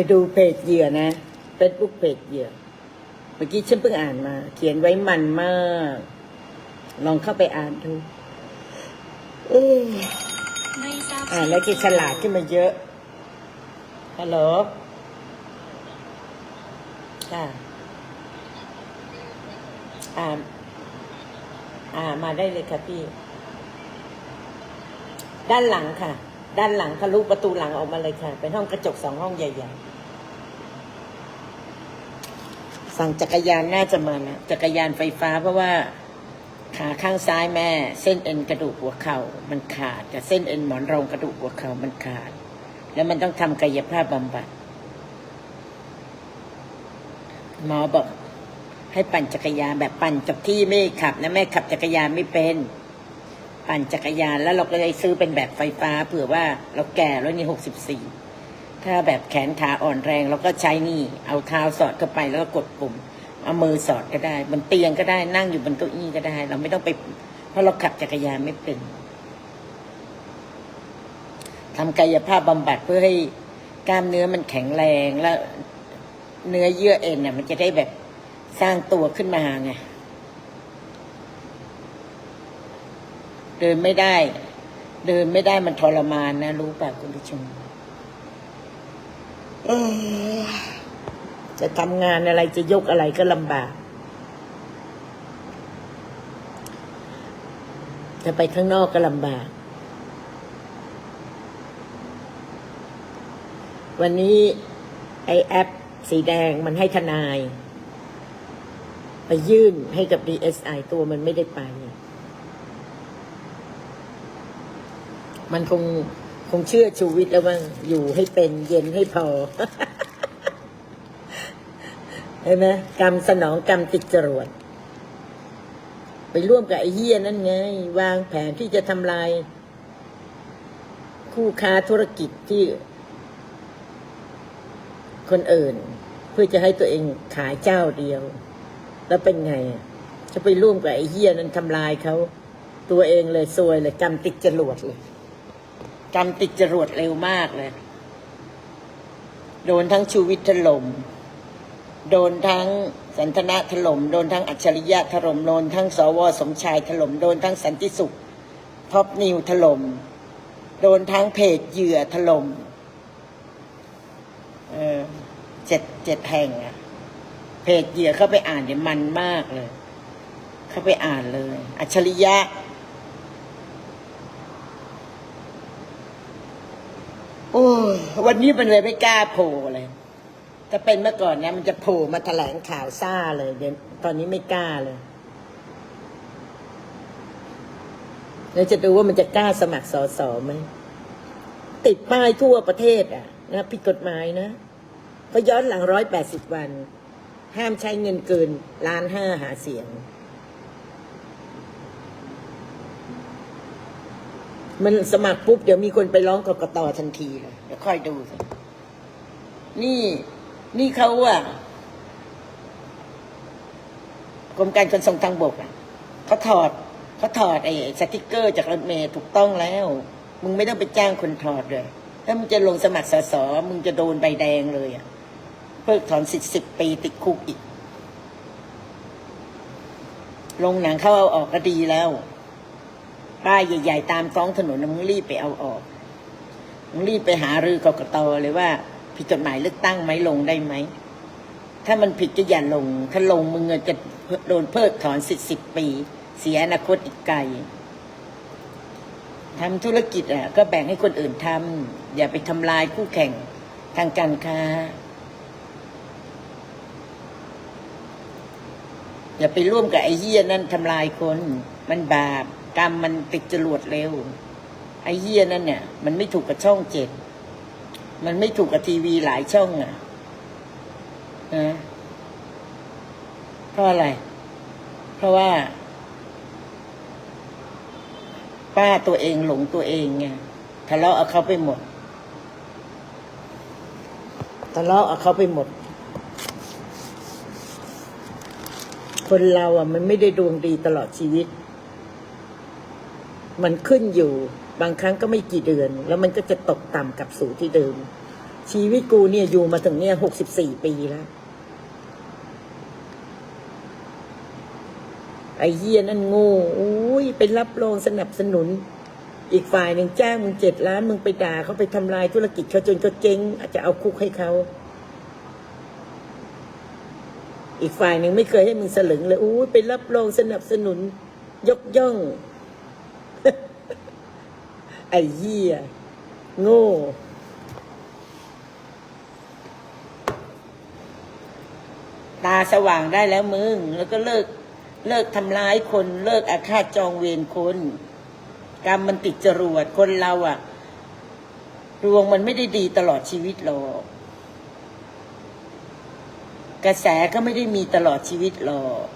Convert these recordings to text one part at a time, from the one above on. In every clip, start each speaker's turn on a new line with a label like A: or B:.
A: ไปดูเพจเหยื่อนะเฟซบุ๊กเพจเหยื่อ เมื่อกี้ฉันเพิ่งอ่านมา เขียนไว้มันมาก ลองเข้าไปอ่านดูเอ้ย
B: ไม่าบ
A: อ่านแล้วจะฉลาดขึ้นมาเยอะฮัลโหลค่ะอ่า อ่า มาได้เลยค่ะพี่ ด้านหลังค่ะ ด้านหลังทะลุประตูหลังออกมาเลยค่ะ เป็นห้องกระจกสองห้องใหญ่ ๆ สั่งจักรยานน่าจะมานะจักรยานไฟฟ้าเพราะว่าขาข้างซ้ายแม่ เส้นเอ็นกระดูกหัวเข่ามันขาดกับเส้นเอ็นหมอนรองกระดูกหัวเข่ามันขาด แล้วมันต้องทำกายภาพบำบัดหมอบอกให้ปั่นจักรยานแบบปั่นจากที่ไม่ขับนะแม่ขับจักรยานไม่เป็น ปั่นจักรยานแล้วเราก็เลยซื้อเป็นแบบไฟฟ้าเผื่อว่าเราแก่แล้วนี่หกสิบสี่ ถ้าแบบแขนขาอ่อนแรงเราก็ใช้นี่ เอาเท้าสอดเข้าไปแล้วก็กดปุ่ม เอามือสอดก็ได้ บนเตียงก็ได้นั่งอยู่บนเก้าอี้ก็ได้ เราไม่ต้องไป เพราะเราขับจักรยานไม่เป็นทำกายภาพบำบัดเพื่อให้กล้ามเนื้อมันแข็งแรงแล้วเนื้อเยื่อเอ็นน่ะมันจะได้แบบสร้างตัวขึ้นมาไงเดินไม่ได้ เดินไม่ได้มันทรมานนะ รู้ป่ะคุณผู้ชม จะทำงานอะไรจะยกอะไรก็ลำบาก จะไปข้างนอกก็ลำบาก วันนี้ไอแอปสีแดงมันให้ทนาย ไปยื่นให้กับ DSI ตัวมันไม่ได้ไป มันคง คงเชื่อชูวิทย์แล้วว่าอยู่ให้เป็นเย็นให้พอเห็นไหมกรรมสนองกรรมติดจรวดไปร่วมกับไอ้เฮียนั่นไง วางแผนที่จะทำลาย คู่ค้าธุรกิจที่ คนอื่น เพื่อจะให้ตัวเองขายเจ้าเดียว แล้วเป็นไงอะจะไปร่วมกับไอ้เฮียนั้นทำลายเขา ตัวเองเลยซวยเลยกรรมติดจรวดเลย กรรมติดจรวดเร็วมากเลย โดนทั้งชูวิทย์ถล่ม โดนทั้งสันทนาถล่ม โดนทั้งอัจฉริยะถล่ม โดนทั้งสวสมชายถล่ม โดนทั้งสันติสุขท็อปนิวถล่ม โดนทั้งเพจเหยื่อถล่ม เออเจ็ดเจ็ดแห่งอะเพจเหยื่อเข้าไปอ่านเนี่ยมันมากเลย เข้าไปอ่านเลย อัจฉริยะ อ้วันนี้มันเลยไม่กล้าโผล่เลยถ้าเป็นเมื่อก่อนนะมันจะโผล่มาแถลงข่าวซ่าเลยเดี๋ยวตอนนี้ไม่กล้าเลย แล้วจะดูว่ามันจะกล้าสมัครสอสอไหมติดป้ายทั่วประเทศ อะ นะผิดกฎหมายนะเพราะย้อนหลังร้อยแปดสิบวัน ห้ามใช้เงินเกินล้านห้าหาเสียง มันสมัครปุ๊บเดี๋ยวมีคนไปร้องกกตทันทีเลยเดี๋ยวค่อยดูสินี่นี่เขาอะกรมการขนส่งทางบกอะเขาถอดเขาถอดไอ้สติกเกอร์จากรถเมย์ถูกต้องแล้ว มึงไม่ต้องไปจ้างคนถอดเลย ถ้ามึงจะลงสมัครสสมึงจะโดนใบแดงเลยอะเพิกถอนสิทธิ์สิบปีติดคุกอีกลงหนังเข้าเอาออกก็ดีแล้ว ป้ายใหญ่ๆตามท้องถนนมึงรีบไปเอาออกมึงรีบไปหารือกกตเลยว่า ผิดกฎหมายเลือกตั้งไหมลงได้ไหม ถ้ามันผิดก็อย่าลง ถ้าลงมึงจะโดนเพิกถอนสิทธิ์สิบปี เสียอนาคตอีกไกลทำธุรกิจอะ ก็แบ่งให้คนอื่นทำอย่าไปทำลายคู่แข่งทางการค้า อย่าไปร่วมกับไอ้เหี้ยนั่นทำลายคน มันบาป กรรมมันติดจรวดเร็ว ไอ้เหี้ยนั่นเนี่ย มันไม่ถูกกับช่องเจ็ดมันไม่ถูกกับทีวีหลายช่องอะนะเพราะอะไร เพราะว่า ป้าตัวเองหลงตัวเองไงทะเลาะเอาเขาไปหมดทะเลาะเอาเขาไปหมด คนเราอะ มันไม่ได้ดวงดีตลอดชีวิต มันขึ้นอยู่บางครั้งก็ไม่กี่เดือน แล้วมันก็จะตกต่ำกลับสู่ที่เดิม ชีวิตกูเนี่ยอยู่มาถึงเนี่ยหกสิบสี่ปีแล้ว ไอ้เหี้ยนั่นโง่อุ้ยไปรับรองสนับสนุน อีกฝ่ายหนึ่งจ้างมึงเจ็ดล้านมึงไปด่าเขาไปทำลายธุรกิจเขาจนเขาเจ๊งอาจจะเอาคุกให้เขาอีกฝ่ายหนึ่งไม่เคยให้มึงสลึงเลยอู้ยไปรับรองสนับสนุน ยกย่อง ไอ้เหี้ยโง่ ตาสว่างได้แล้วมึง แล้วก็เลิก เลิกทำร้ายคน เลิกอาฆาตจองเวรคน กรรมมันติดจรวดคนเราอะดวงมันไม่ได้ดีตลอดชีวิตหรอกกระแสก็ไม่ได้มีตลอดชีวิตหรอก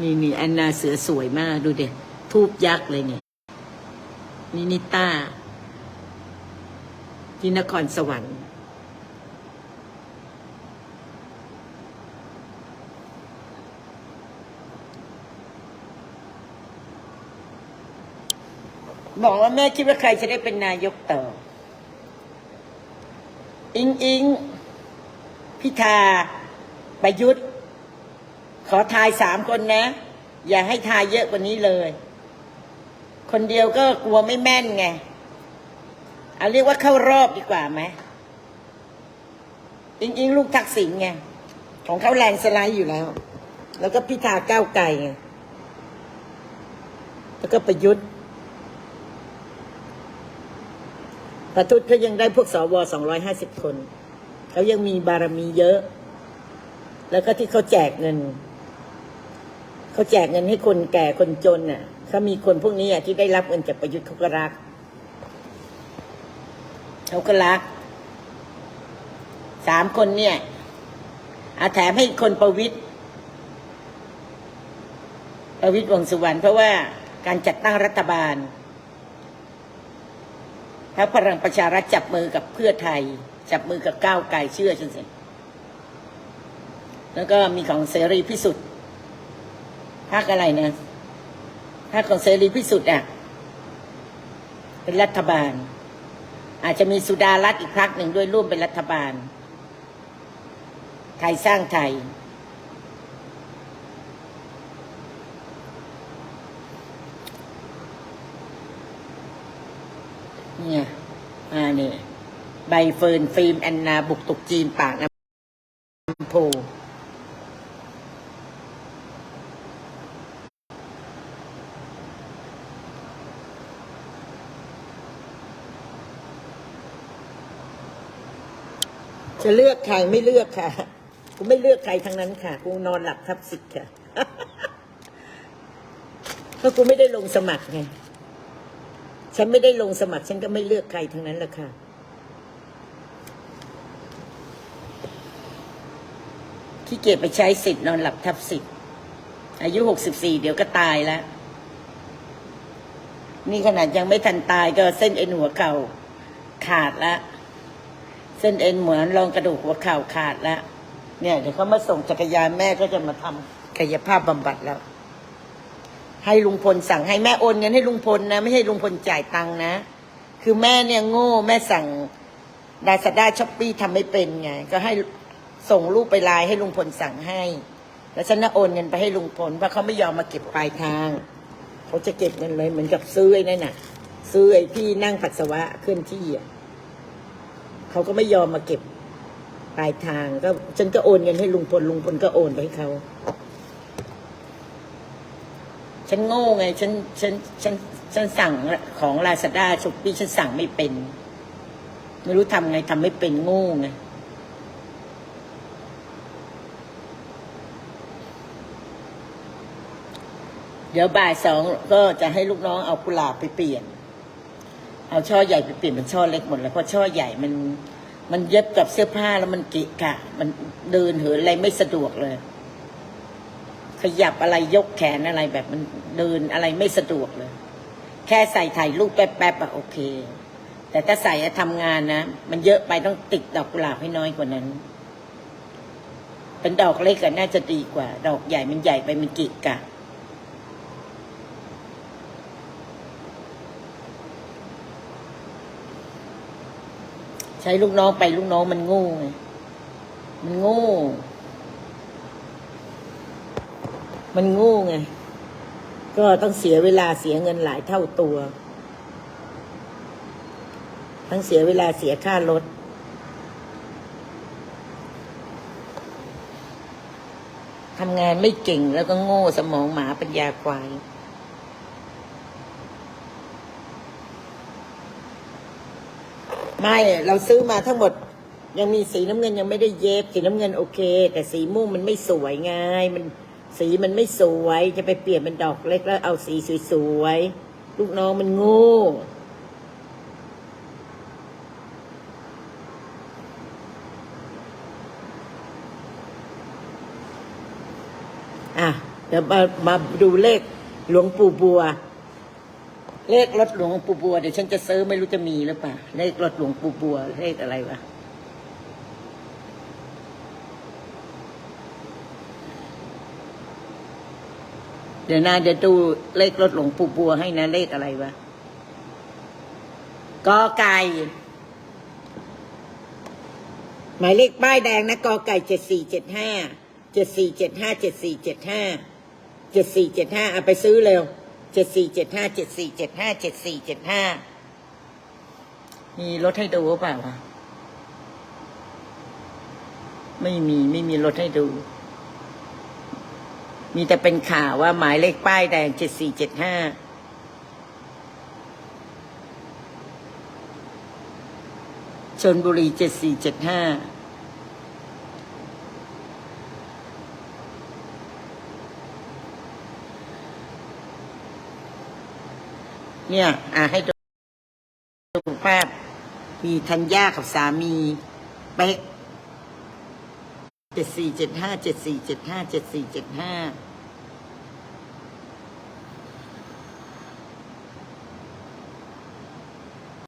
A: นี่นี่แอนนาเสือสวยมากดูเด็ทูบยักษ์เลยเนี่ยนี่นิต้า ที่นครสวรรค์บอกว่าแม่คิดว่าใครจะได้เป็นนายกต่อ อิงอิง พิธา ประยุทธ์ ขอทายสามคนนะ อย่าให้ทายเยอะกว่านี้เลย คนเดียวก็กลัวไม่แม่นไง เอาเรียกว่าเข้ารอบดีกว่าไหมอิงอิงลูกทักษิณไง ของเขาแลนด์สไลด์อยู่แล้ว แล้วก็พิธาก้าวไกลไง แล้วก็ประยุทธ์ประทุษเขายังได้พวกสวสองร้อยห้าสิบคน เขายังมีบารมีเยอะ แล้วก็ที่เขาแจกเงิน เขาแจกเงินให้คนแก่คนจนน่ะเขามีคนพวกนี้อะที่ได้รับเงินจากประยุทธ์เขาก็รักเขาก็รักสามคนเนี่ยอาแถมให้คนประวิทย์ประวิทย์วงสุวรรณเพราะว่าการจัดตั้งรัฐบาลถ้าพลังประชารัฐจับมือกับเพื่อไทย จับมือกับก้าวไกลเชื่อฉันสิแล้วก็มีของเสรีพิสุทธิ์ พรรคอะไรนะพรรคของเสรีพิสุทธิ์อะ เป็นรัฐบาล อาจจะมีสุดารัฐอีกพรรคหนึ่งด้วยร่วมเป็นรัฐบาล ไทยสร้างไทย เนี่ย อ่านี่ ใบเฟิร์นฟิล์มแอนนาบุกตุกจีนปากน้ำโพ จะเลือกใครไม่เลือกค่ะ กูไม่เลือกใครทั้งนั้นค่ะ กูนอนหลับทับสิทธิ์ค่ะเพราะกูไม่ได้ลงสมัครไง ฉันไม่ได้ลงสมัคร ฉันก็ไม่เลือกใครทั้งนั้นแหละค่ะ ขี้เกียจไปใช้สิทธิ์นอนหลับทับสิทธิ์ อายุหกสิบสี่เดี๋ยวก็ตายแล้ว นี่ขนาดยังไม่ทันตายก็เส้นเอ็นหัวเข่าขาดแล้ว เส้นเอ็นเหมือนรองกระดูกหัวเข่าขาดแล้วเนี่ยเดี๋ยวเขามาส่งจักรยานแม่ก็จะมาทำกายภาพบำบัดแล้ว ให้ลุงพลสั่งให้แม่โอนเงินให้ลุงพลนะ ไม่ให้ลุงพลจ่ายตังค์นะ คือแม่เนี่ยโง่แม่สั่งดาซาด้าช้อปปี้ทำไม่เป็นไง ก็ให้ส่งรูปไปไลน์ให้ลุงพลสั่งให้ แล้วฉันน่ะโอนเงินไปให้ลุงพลเพราะเขาไม่ยอมมาเก็บปลายทาง เขาจะเก็บเงินเลยเหมือนกับซื้อไอ้นั่นน่ะ ซื้อไอ้ที่นั่งปัสสาวะเคลื่อนที่อะ เขาก็ไม่ยอมมาเก็บปลายทางก็ฉันก็โอนเงินให้ลุงพลลุงพลก็โอนไปให้เขาฉันโง่ไง ฉันฉันฉันฉันสั่งของลาซาด้าชุปปี้ฉันสั่งไม่เป็น ไม่รู้ทำไงทำไม่เป็นโง่ไงเดี๋ยวบ่ายสองก็จะให้ลูกน้องเอากุหลาบไปเปลี่ยน เอาช่อใหญ่ไปเปลี่ยนเป็นช่อเล็กหมดแล้วเพราะช่อใหญ่มัน มันเย็บกับเสื้อผ้าแล้วมันกะกะ มันเดินเหินอะไรไม่สะดวกเลย ขยับอะไรยกแขนอะไรแบบมันเดินอะไรไม่สะดวกเลย แค่ใส่ถ่ายรูปแป๊บๆอะโอเค แต่ถ้าใส่อะทำงานนะมันเยอะไปต้องติดดอกกุหลาบให้น้อยกว่านั้น เป็นดอกเล็กก็น่าจะดีกว่า ดอกใหญ่มันใหญ่ไปมันกะกะ ช้ลูกน้องไปลูกน้องมันโง่ไงมันโง่ มันโง่ไง ก็ต้องเสียเวลาเสียเงินหลายเท่าตัว ทั้งเสียเวลาเสียค่ารถทำงานไม่เก่งแล้วก็โง่สมองหมาปัญญาควาย ไม่เราซื้อมาทั้งหมด ยังมีสีน้ำเงินยังไม่ได้เย็บสีน้ำเงินโอเค แต่สีม่วงมันไม่สวยไงมันสีมันไม่สวยจะไปเปลี่ยนเป็นดอกเล็กแล้วเอาสีสวยๆลูกน้องมันโง่อะเดี๋ยวมามาดูเลขหลวงปู่บัว เลขรถหลวงปู่บัวเดี๋ยวฉันจะซื้อไม่รู้จะมีหรือเปล่าเลขรถหลวงปู่บัว เลขอะไรวะเดี๋ยวนาเดี๋ยวดูเลขรถหลวงปู่บัวให้นะเลขอะไรวะกอไก่หมายเลขป้ายแดงนะกอไก่เจ็ดสี่เจ็ดห้าเจ็ดสี่เจ็ดห้าเจ็ดสี่เจ็ดห้าเจ็ดสี่เจ็ดห้าเอาไปซื้อเร็ว เจ็ดสี่เจ็ดห้าเจ็ดสี่เจ็ดห้าเจ็ดสี่เจ็ดห้ามีรถให้ดูเปล่าวะไม่มีไม่มีรถให้ดู มีแต่เป็นข่าวว่าหมายเลขป้ายแดงเจ็ดสี่เจ็ดห้าชนบุรีเจ็ดสี่เจ็ดห้า เนี่ย อ่าให้ดูดูภาพมีธัญญากับสามีเป๊กเจ็ดสี่เจ็ดห้าเจ็ดสี่เจ็ดห้าเจ็ดสี่เจ็ดห้า